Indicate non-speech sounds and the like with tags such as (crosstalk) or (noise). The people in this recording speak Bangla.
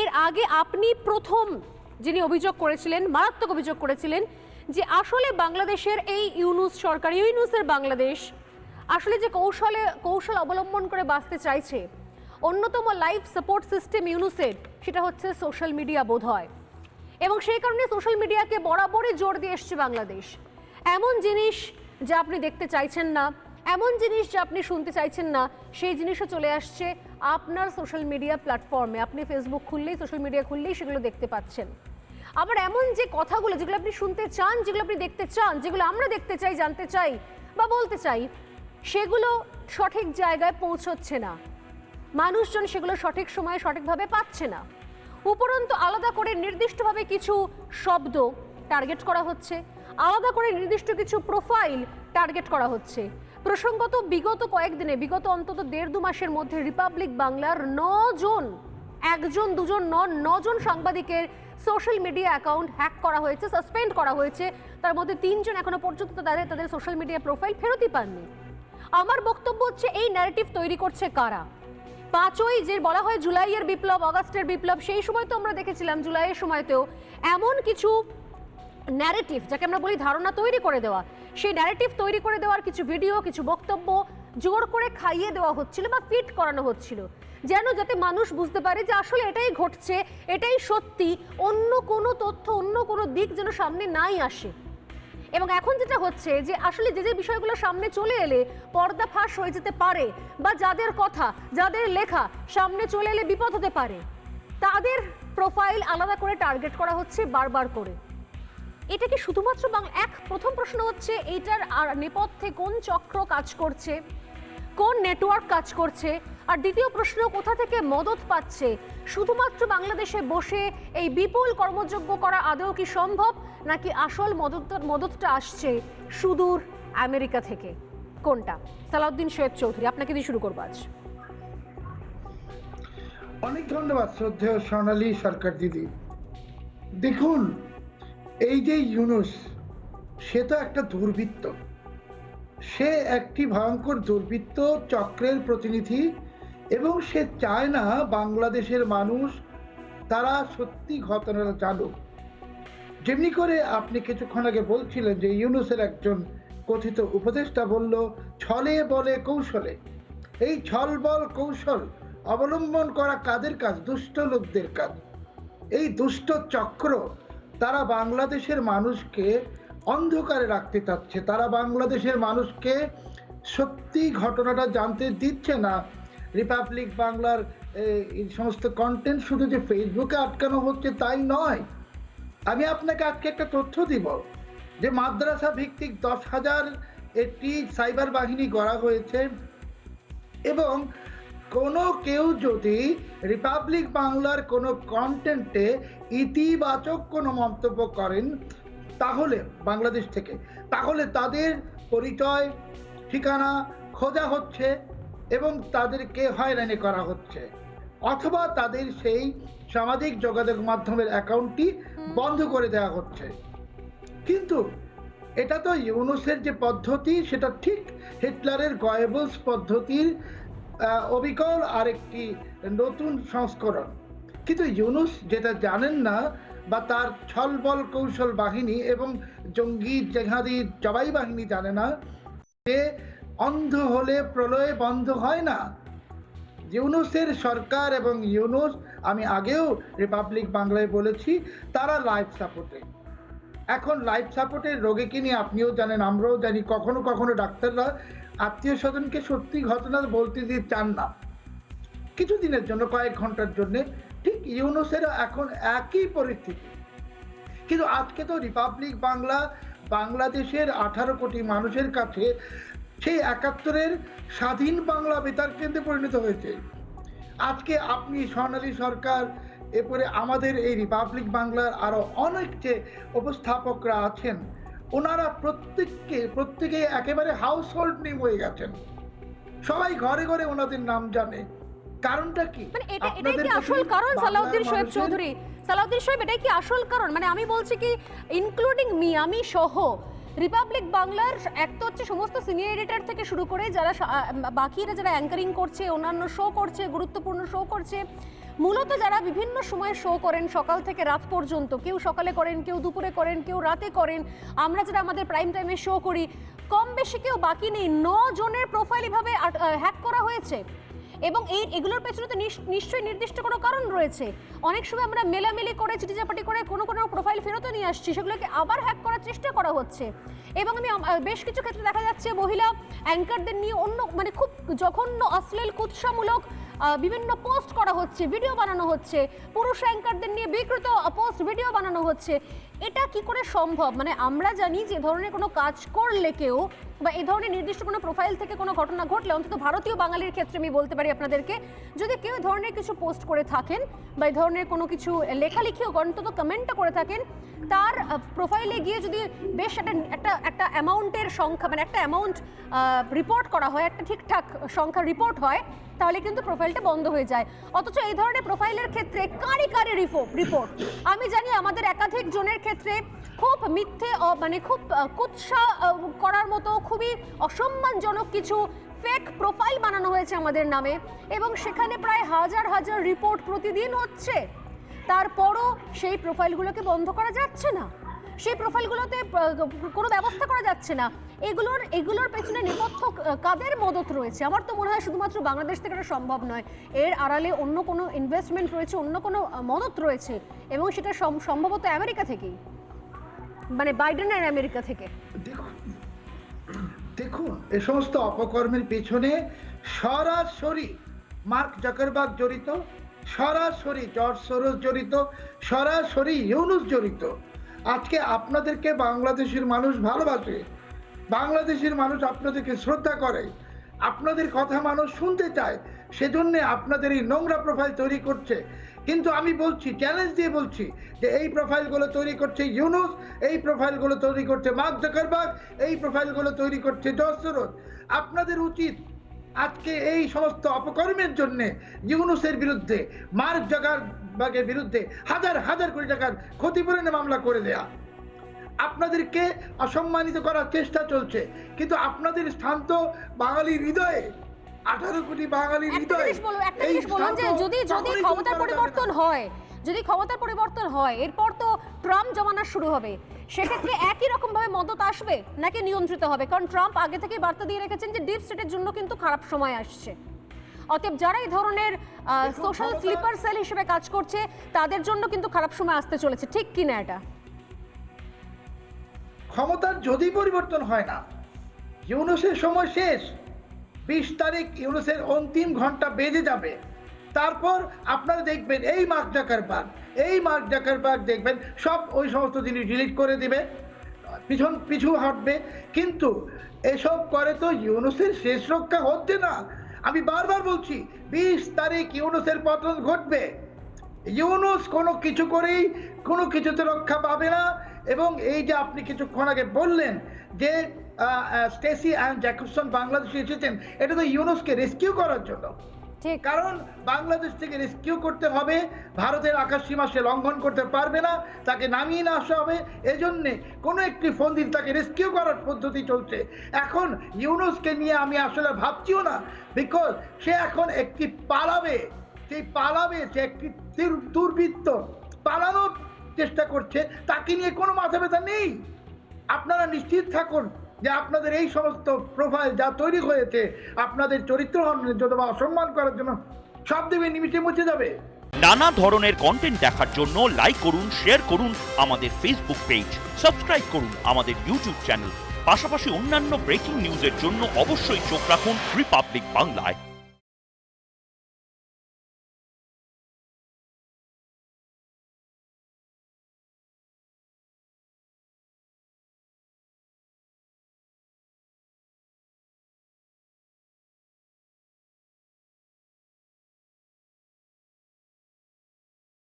এর আগে আপনি প্রথম যিনি অভিযোগ করেছিলেন, মারাত্মক অভিযোগ করেছিলেন যে আসলে বাংলাদেশের এই ইউনুস সরকার, ইউনুসের বাংলাদেশ আসলে যে কৌশলে, কৌশল অবলম্বন করে বাঁচতে চাইছে, অন্যতম লাইফ সাপোর্ট সিস্টেম ইউনুসের সেটা হচ্ছে সোশ্যাল মিডিয়া বোধ হয়। এবং সেই কারণে সোশ্যাল মিডিয়াকে বরাবরই জোর দিয়ে এসছে বাংলাদেশ। এমন জিনিস যা আপনি দেখতে চাইছেন না, এমন জিনিস যা আপনি শুনতে চাইছেন না, সেই জিনিসও চলে আসছে আপনার সোশ্যাল মিডিয়া প্ল্যাটফর্মে আপনি ফেসবুক খুললেই সোশ্যাল মিডিয়া খুললেই সেগুলো দেখতে পাচ্ছেন। আবার এমন যে কথাগুলো, যেগুলো আপনি শুনতে চান, যেগুলো আপনি দেখতে চান, যেগুলো আমরা দেখতে চাই, জানতে চাই বা বলতে চাই, সেগুলো সঠিক জায়গায় পৌঁছচ্ছে না। মানুষজন সেগুলো সঠিক সময়ে সঠিকভাবে পাচ্ছে না। উপরন্তু আলাদা করে নির্দিষ্টভাবে কিছু শব্দ টার্গেট করা হচ্ছে, আলাদা করে নির্দিষ্ট কিছু প্রোফাইল টার্গেট করা হচ্ছে। প্রসঙ্গত বিগত কয়েকদিনে, বিগত অন্তত দেড় দু মাসের মধ্যে রিপাবলিক বাংলার নজন, একজন, দুজন নন, নজন সাংবাদিকের সোশ্যাল মিডিয়া অ্যাকাউন্ট হ্যাক করা হয়েছে, সাসপেন্ড করা হয়েছে। তার মধ্যে তিনজন এখনও পর্যন্ত তাদের তাদের সোশ্যাল মিডিয়া প্রোফাইল ফেরতই পাননি। আমার বক্তব্য হচ্ছে, এই ন্যারেটিভ তৈরি করছে কারা? পাঁচই যে বলা হয় জুলাইয়ের বিপ্লব আগস্টের বিপ্লব, সেই সময় তো আমরা দেখেছিলাম, জুলাইয়ের সময়তেও এমন কিছু ন্যারেটিভ যাকে আমরা বলি ধারণা তৈরি করে দেওয়া, সেই ন্যারেটিভ তৈরি করে দেওয়ার কিছু ভিডিও কিছু বক্তব্য জোর করে খাইয়ে দেওয়া হচ্ছিল বা ফিট করানো হচ্ছিল, যেন যাতে মানুষ বুঝতে পারে যে আসলে এটাই ঘটছে, এটাই সত্যি, অন্য কোনো তথ্য, অন্য কোনো দিক যেন সামনে নাই আসে। এবং এখন যেটা হচ্ছে যে আসলে যে যে বিষয়গুলো সামনে চলে এলে পর্দা ফাঁস হয়ে যেতে পারে বা যাদের কথা, যাদের লেখা সামনে চলে এলে বিপদ হতে পারে, তাদের প্রোফাইল আলাদা করে টার্গেট করা হচ্ছে বারবার করে। এটা কি শুধুমাত্র বাংলা এক প্রথম প্রশ্ন হচ্ছে এইটার আর নেপথ্যে কোন চক্র কাজ করছে? কোন নেটওয়ার্ক কাজ করছে? আর দ্বিতীয় প্রশ্ন, কোথা থেকে মদত পাচ্ছে? শুধুমাত্র বাংলাদেশে বসে এই বিপুল কর্মযোগ্য করা আদৌ কি সম্ভব? নাকি আসল মদত মদতটা আসছে সুদূর আমেরিকা থেকে? কোনটা? সালাউদ্দিন শোয়েব চৌধুরী, আপনাকে দিয়ে শুরু করব আজ। অনেক ধন্যবাদ, শ্রদ্ধেয় সোনালী সরকার দিদি। দেখুন এই যে ইউনুস, সে তো একটা দুর্বৃত্ত। সে একটি ভয়ঙ্কর দুর্বৃত্ত চক্রের প্রতিনিধি এবং সে চায় না বাংলাদেশের মানুষ তারা সত্যি ঘটনাটা জানুক। যেমনি করে আপনি কিছুক্ষণ আগে বলছিলেন যে ইউনুসের একজন কথিত উপদেষ্টা বলল, ছলে বলে কৌশলে। এই ছল বল কৌশল অবলম্বন করা কাদের কাজ? দুষ্ট লোকদের কাজ। এই দুষ্ট চক্র তারা বাংলাদেশের মানুষকে অন্ধকারে রাখতে চাচ্ছে। তারা বাংলাদেশের মানুষকে সত্যি ঘটনাটা জানতে দিচ্ছে না। রিপাবলিক বাংলার এই সমস্ত কন্টেন্ট শুধু যে ফেসবুকে আটকানো হচ্ছে তাই নয়। আমি আপনাকে আজকে একটা তথ্য দিব যে মাদ্রাসা ভিত্তিক দশ হাজার একটি সাইবার বাহিনী গড়া হয়েছে এবং কোনো কেউ যদি রিপাবলিক বাংলার কোনো কন্টেন্টে ইতিবাচক কোনো মন্তব্য করেন তাহলে বাংলাদেশ থেকে। তাহলে তাদের পরিচয় ঠিকানা খোঁজা হচ্ছে এবং তাদেরকে হয়রানি করা হচ্ছে। অথবা তাদের সেই সামাজিক যোগাযোগ মাধ্যমের অ্যাকাউন্টটি বন্ধ করে দেওয়া হচ্ছে। কিন্তু এটা তো ইউনুসের যে পদ্ধতি সেটা ঠিক হিটলারের গয়েবলস পদ্ধতির অবিকল আরেকটি নতুন সংস্করণ। কিন্তু ইউনুস যেটা জানেন না, বা তার ছলবল কৌশল বাহিনী এবং জঙ্গি জেহাদি জবাই বাহিনী জানে না, যে অন্ধ হলে প্রলয় বন্ধ হয় না। ইউনুসের সরকার এবং ইউনুস, আমি আগেও রিপাবলিক বাংলায় বলেছি, তারা লাইফ সাপোর্টে। এখন লাইফ সাপোর্টের রোগীকে নিয়ে আপনিও জানেন, আমরাও জানি, কখনো কখনো ডাক্তাররা আত্মীয় স্বজনকে সত্যি ঘটনা বলতে দিয়ে চান না। কিছুদিনের জন্য, কয়েক ঘণ্টার জন্য ঠিক ইউনুসেরও এখন একই পরিস্থিতি। কিন্তু আজকে তো রিপাবলিক বাংলা, বাংলাদেশের আঠারো কোটি মানুষের কাছে সেই একাত্তরের স্বাধীন বাংলা বেতার কেন্দ্রে পরিণত হয়েছে। আজকে আপনি স্বর্ণালী সরকার, এরপরে আমাদের এই রিপাবলিক বাংলার আরও অনেক যে উপস্থাপকরা আছেন ওনারা প্রত্যেককে প্রত্যেকে একেবারে হাউস হোল্ড নেম হয়ে গেছেন। সবাই ঘরে ঘরে ওনাদের নাম জানে। কারণটা কি? মানে এটা এটাই আপনাদের কি আসল কারণ? সালাউদ্দিন মানুষের- চৌধুরী। সালাউদ্দিন শোয়েব এটাই কি আসল কারণ? মানে আমি বলছি কি ইনক্লুডিং মি আমি সহ রিপাবলিক বাংলার এক তো হচ্ছে সমস্ত সিনিয়র এডিটর থেকে শুরু করে যারা বাকিরা যারা অ্যাঙ্কারিং করছে অন্যান্য শো করছে গুরুত্বপূর্ণ শো করছে মূলত যারা বিভিন্ন সময় শো করেন, সকাল থেকে রাত পর্যন্ত, কেউ সকালে করেন, কেউ দুপুরে করেন, কেউ রাতে করেন, আমরা যারা আমাদের প্রাইম টাইমে শো করি, কম বেশি কেউ বাকি নেই, ন জনের প্রোফাইল এভাবে হ্যাক করা হয়েছে। এবং এই, এগুলোর পেছনে তো নিশ- নিশ্চয়ই নির্দিষ্ট কোনো কারণ রয়েছে। অনেক সময় আমরা মেলামেলি করে, চিটিচাপাটি করে কোনো কোনো প্রোফাইল ফেরতও নিয়ে আসছি, সেগুলোকে আবার হ্যাক করার চেষ্টা করা হচ্ছে। এবং আমি বেশ কিছু ক্ষেত্রে দেখা যাচ্ছে, মহিলা অ্যাঙ্কারদের নিয়ে অন্য মানে খুব জঘন্য, অশ্লীল, কুৎসামূলক বিভিন্ন পোস্ট করা হচ্ছে, ভিডিও বানানো হচ্ছে। পুরুষ অ্যাঙ্কারদের নিয়ে বিকৃত পোস্ট ভিডিও বানানো হচ্ছে। এটা কি করে সম্ভব? মানে আমরা জানি যে ধরনের কোনো কাজ করলে কেউ বা এই ধরনের নির্দিষ্ট কোনো প্রোফাইল থেকে কোনো ঘটনা ঘটলে অন্তত ভারতীয় বাঙালির ক্ষেত্রে আমি বলতে পারি আপনাদেরকে, যদি কেউ ধরনের কিছু পোস্ট করে থাকেন বা এই ধরনের কোনো কিছু লেখালেখিও অন্তত কমেন্টও করে থাকেন, তার প্রোফাইলে গিয়ে যদি বেশ একটা একটা একটা অ্যামাউন্টের সংখ্যা মানে একটা অ্যামাউন্ট রিপোর্ট করা হয়, একটা ঠিকঠাক সংখ্যা রিপোর্ট হয়, তাহলে কিন্তু প্রোফাইলটা বন্ধ হয়ে যায়। অথচ এই ধরনের প্রোফাইলের ক্ষেত্রে কারি কারি রিপোর্ট আমি জানি আমাদের একাধিক জনের ক্ষেত্রে খুব মিথ্যে মানে খুব কুৎসা করার মতো খুবই অসম্মানজনক কিছু ফেক প্রোফাইল বানানো হয়েছে আমাদের নামে এবং সেখানে প্রায় হাজার হাজার রিপোর্ট প্রতিদিন হচ্ছে। তারপরও সেই প্রোফাইলগুলোকে বন্ধ করা যাচ্ছে না। সেই প্রোফাইলগুলোতে কোনো ব্যবস্থা করা যাচ্ছে না। এগুলোর এগুলোর পেছনে নেপথ্য কাদের মদত রয়েছে? আমার তো মনে হয় শুধুমাত্র বাংলাদেশ থেকে এটা সম্ভব নয়। এর আড়ালে অন্য কোনো ইনভেস্টমেন্ট রয়েছে, অন্য কোনো মদত রয়েছে? এবং সেটা সম- সম্ভবত আমেরিকা থেকেই? মানে বাইডেনের আমেরিকা থেকে? দেখুন এ সমস্ত অপকর্মের পেছনে সরাসরি মার্ক জাকারবার্গ জড়িত, সরাসরি জর্জ সোরস জড়িত, সরাসরি ইউনুস জড়িত। আজকে আপনাদেরকে বাংলাদেশের মানুষ ভালোবাসে। বাংলাদেশের মানুষ আপনাদেরকে শ্রদ্ধা করে, আপনাদের কথা মানুষ শুনতে চায়, সেজন্য আপনাদের এই নোংরা প্রোফাইল তৈরি করছে। কিন্তু আমি বলছি চ্যালেঞ্জ দিয়ে বলছি যে এই প্রোফাইলগুলো তৈরি করছে ইউনুস, এই প্রোফাইলগুলো তৈরি করছে মার্ক এই প্রোফাইলগুলো তৈরি করছে জর্জ সোরস আপনাদের উচিত আজকে এই সমস্ত অপকর্মের জন্য ইউনুসের বিরুদ্ধে, মার্ক জাকারবার্গের বিরুদ্ধে হাজার হাজার কোটি টাকার ক্ষতিপূরণের মামলা করে দেয়া। আপনাদেরকে অসম্মানিত করার চেষ্টা চলছে। কিন্তু আপনাদের স্থান তো বাঙালির হৃদয়ে। আঠারো কোটি বাঙালির হৃদয়ে। এই যদি যদি ক্ষমতার পরিবর্তন হয় যদি ক্ষমতার পরিবর্তন হয় এরপর তো ট্রাম্প জমানা শুরু হবে। সেক্ষেত্রে (laughs) একই রকম ভাবে মদত আসবে নাকি নিয়ন্ত্রিত হবে? কারণ ট্রাম্প আগে থেকেই বার্তা দিয়ে রেখেছেন যে ডিপ স্টেটের জন্য কিন্তু খারাপ সময় আসছে। অতএব যারা এই ধরনের সোশ্যাল স্লিপার সেল হিসেবে কাজ করছে তাদের জন্য কিন্তু খারাপ সময় আসতে চলেছে। ঠিক কিনা এটা? ক্ষমতার যদি পরিবর্তন হয় না, ইউনুসের সময় শেষ। বিশ তারিখ ইউনুসের অন্তিম ঘণ্টা বেজে যাবে। তারপর আপনারা দেখবেন, এই মার্ক জাকারবার্গ, এই মার্ক জাকারবার্গ দেখবেন, সব ওই সমস্ত জিনিস ডিলিট করে দিবে, পিছন, পিছু হাঁটবে। কিন্তু এসব করে তো ইউনুসের শেষ রক্ষা হচ্ছে না। আমি বারবার বলছি, বিশ তারিখ ইউনুসের পতন ঘটবে। ইউনুস কোনো কিছু করেই কোনো কিছুতে রক্ষা পাবে না। এবং এই যে আপনি কিছুক্ষণ আগে বললেন যে স্টেসি অ্যান্ড জ্যাকবসন বাংলাদেশে এসেছেন এটা তো ইউনুসকে রেস্কিউ করার জন্য। ঠিক। কারণ বাংলাদেশ থেকে রেস্কিউ করতে হবে ভারতের আকাশ সীমা সে লঙ্ঘন করতে পারবে না তাকে নামিয়ে না আসা হবে এজন্য কোনো একটি ফন্দির তাকে রেস্কিউ করার পদ্ধতি চলছে। এখন ইউনুসকে নিয়ে আমি আসলে ভাবছিও না বিকজ সে এখন একটি পালাবে সেই পালাবে সে একটি দুর্বৃত্ত পালানোর চেষ্টা করছে, তাকে নিয়ে কোনো মাথা ব্যথা নেই। আপনারা নিশ্চিত থাকুন যে আপনাদের এই সমস্ত প্রোফাইল যা তৈরি হয়েছে, আপনাদের চরিত্র জন্য বা অসম্মান করার জন্য সব দেবে নিমিশে মুছে যাবে। নানা ধরনের কন্টেন্ট দেখার জন্য লাইক করুন শেয়ার করুন আমাদের ফেসবুক পেজ সাবস্ক্রাইব করুন আমাদের ইউটিউব চ্যানেল পাশাপাশি অন্যান্য ব্রেকিং নিউজের জন্য অবশ্যই চোখ রাখুন রিপাবলিক বাংলায়